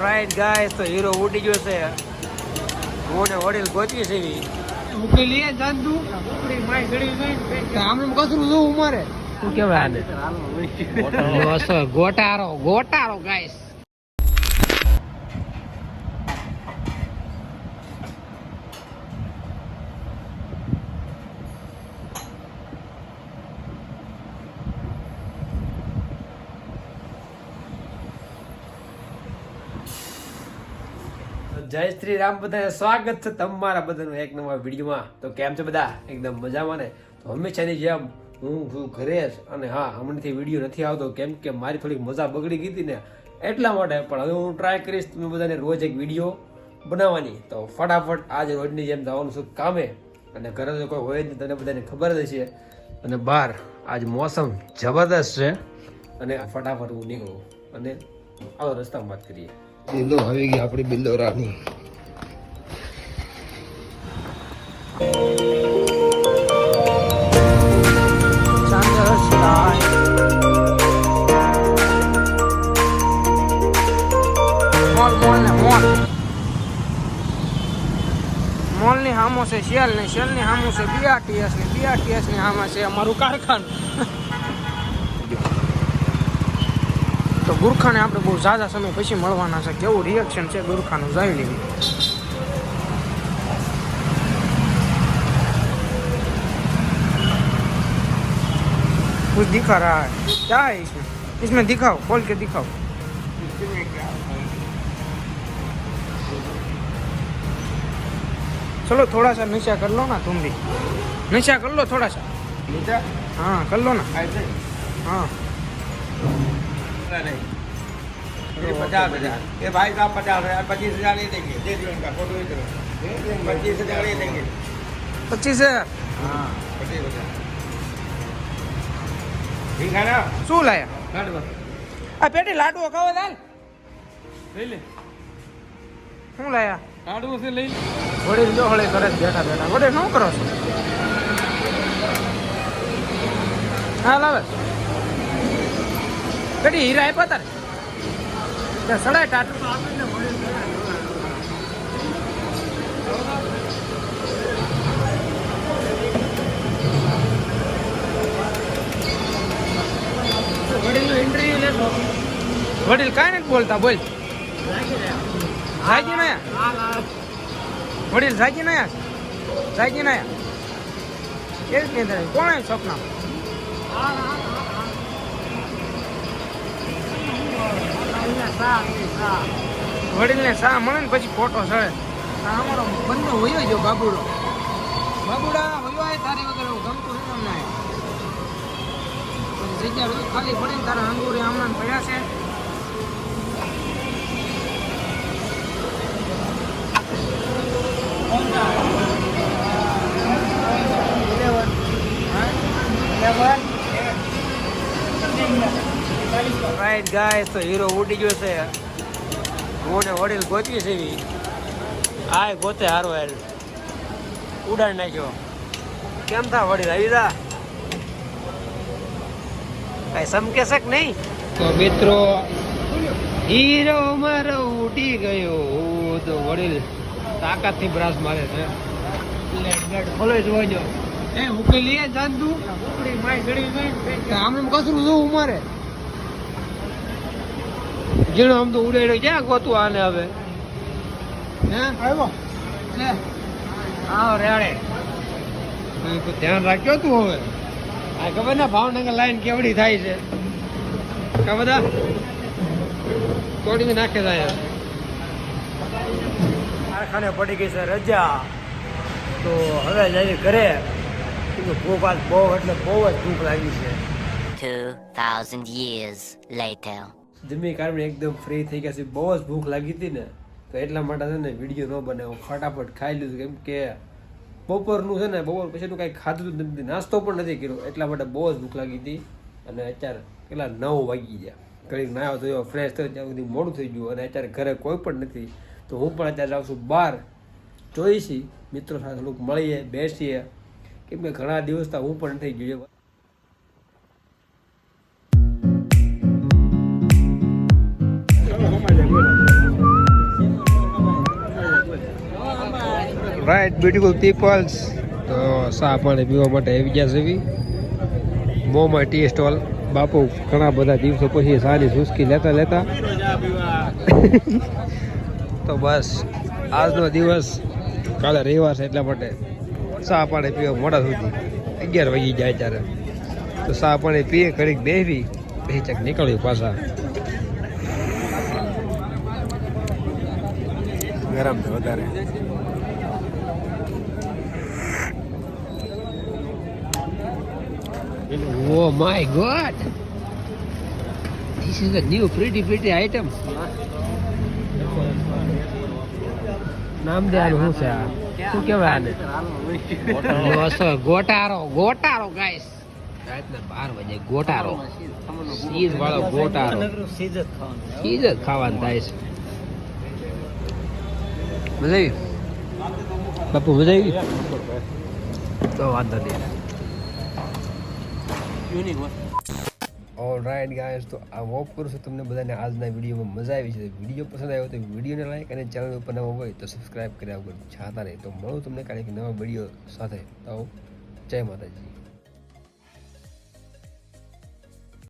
Right guys તો hero ઉડી ગયો છે. ને વડીલ છે. છે ઉકી ઉકેલી એ જાદુ ઉપડી માય ગળી ગઈ આમ કસરું જો ઉમરે શું કહેવાય આને? ગોટારો ગોટારો ગાઈસ જય શ્રી રામ બધાને સ્વાગત છે તમારા બધાનું એક નવા વિડીયોમાં. તો કેમ છે બધા? એકદમ મજામાં ને? તો હંમેશાની જેમ હું છું ઘરે જ અને હા, હમણાંથી વીડિયો નથી આવતો, કેમ કે મારી થોડીક મજા બગડી ગઈ હતી ને, એટલા માટે પણ હવે હું ટ્રાય કરીશ તમે બધાને રોજ એક વીડિયો બનાવવાની. તો ફટાફટ આજ રોજની જેમ જવાનું છું કામે. અને ઘરે તો કોઈ હોય નહીં, તને બધાને ખબર જ છે અને બહાર આજ મોસમ જબરદસ્ત છે. અને ફટાફટ હું નીકળું. અને આવો રસ્તામાં વાત કરીએ. બિલ્લો આવી ગઈ આપણી બિંદો રાની મોલ ને મોલ મોલની સામો છે શેલ ને શેલની સામો છે બીઆરટીએસ ને બીઆરટીએસની સામે છે અમારું કારખાનું. ગુરખાને આપણે બહુ ઝાઝા સમય પછી મળવાના છે કેવું રિએક્શન છે ગુરખાનું જોઈ લેવું कुछ दिखा रहा है क्या है इसमें इसमें दिखाओ खोल के दिखाओ चलो थोड़ा सा नशा कर लो ना तुम भी नशा कर लो थोड़ा सा हाँ कर लो ना हाँ पचास हजार ये भाई साहब पचास हजार पच्चीस हजार नहीं देंगे दे दियो इनका फोटो ही करो पच्चीस हजार नहीं देंगे पच्चीस हजार हाँ पच्चीस हजार ठीक है ना શું લાયા काट बस આ પેટી લાડવો ખાવા દાલ ले ले શું લાયા लाडू से ले ले વડીલ જો હળે કરે છે બેઠા બેઠા વડીલ શું કરો છો હા લાવે કડી હીરા આપ્યા તારે ત્યાં સડાય ટાટું. વડીલ કાંઈ નથી બોલતા બોલ. જાગી નયા? વડીલ જાગી નયા? જાગી નયા? કેવી રીતે અંદર કોણ આવ્યું સપના વડીલને સા મળે ને પછી ફોટો સળે. અમારો બંને હોયો જો બાબુડો. બાબુડા હોયો આય તારી વગર એવું ગમતું નથી અમને જગ્યા ખાલી પડે ને તારા અંગુરી હમણાં પડ્યા છે. રાઈટ ગાય તો હીરો ઉડી ગયો છે. હું ને વડીલ ગોચવી છે એવી. આ ગોતે હારો હેલ. ઉડાડ નાખ્યો. કેમ થા વડીલ આવી જા. કઈ સમકે શક નહીં? તો મિત્રો હીરો મારો ઉડી ગયો. તો વડીલ તાકાતથી બ્રાસ મારે છે. બોલો જોજો એ ઉકેલી જાન તું? ઉપડી માય ગળી ગઈ આમ કસરું જોવું ઉમારે જીણો આમ તો ઉડાડ્યો ક્યાં ગોતું આને હવે? હે? આવ્યો. લે. આવો રેડે. ધ્યાન રાખ્યો તું હવે. આ ખબર ને ભાવનગર લાઈન કેવડી થાય છે? કા બધા તોડીને નાખે થાય કારખાને પડી ગઈ છે રજા. તો હવે જઈએ ઘરે. ભૂખ આજ બહુ એટલે બહુ જ ભૂખ લાગી છે. 2,000 years later. જમી કારણે એકદમ ફ્રી થઈ ગયા છે. બહુ જ ભૂખ લાગી હતી ને, તો એટલા માટે છે ને વીડિયો ન બનાવ્યો ફટાફટ ખાઈ લીધું કેમ કે બપોરનું છે ને, બપોર પછીનું કાંઈ ખાધું નથી. નાસ્તો પણ નથી કર્યો. એટલા માટે બહુ જ ભૂખ લાગી હતી. અને અત્યારે કેટલા નવ વાગી ગયા. ઘડીક નાયો થયો ફ્રેશ થયો ત્યાં સુધી મોડું થઈ ગયું. અને અત્યારે ઘરે કોઈ પણ નથી. તો હું પણ અત્યારે જાઉં છું બહાર. જોઈશી મિત્રો સાથે થોડુંક મળીએ, બેસીએ. કેમ કે ઘણા દિવસ તો હું પણ થઈ ગયો. રાઈટ બ્યુટીફુલ પીપલ્સ તો ચા પાણી પીવા માટે આવી ગયા છે મોમાં ટી સ્ટોલ બાપુ ઘણા બધા દિવસો પછી સારી સુસ્કી લેતા લેતા. તો બસ આજનો દિવસ કાલે રવિવાર છે એટલા માટે ચા પાણી પીવા મોડા સુધી અગિયાર વાગી જાય ત્યારે. તો ચા પાણી પીએ ઘડીક બેસી પછી ચક નીકળ્યું પાછા. ગરમ છે વધારે. Oh my god! This is a new pretty pretty item. નામ દે આનું શું છે આ શું કહેવાય આને બસ, ગોટારો ગોટારો ગાઈસ રાતના બાર વાગે ગોટારો ચીઝ વાળો ગોટારો ચીઝ જ ખાવાનું થાય છે મજા આવી બાપુ મજા આવી તો વાંધો નહીં ઓલ રાઈટ ગાઈસ તો આ હોપ કરું છું. તમને બધાને આજના વિડીયોમાં મજા આવી છે. વીડિયો પસંદ આવ્યો તો વિડીયોને લાઈક અને ચેનલ ઉપર નવો હોય તો સબસ્ક્રાઇબ કર્યા વગર છાતા નહીં તો મળું તમને કાલે નવા વીડિયો સાથે. તો જય માતાજી.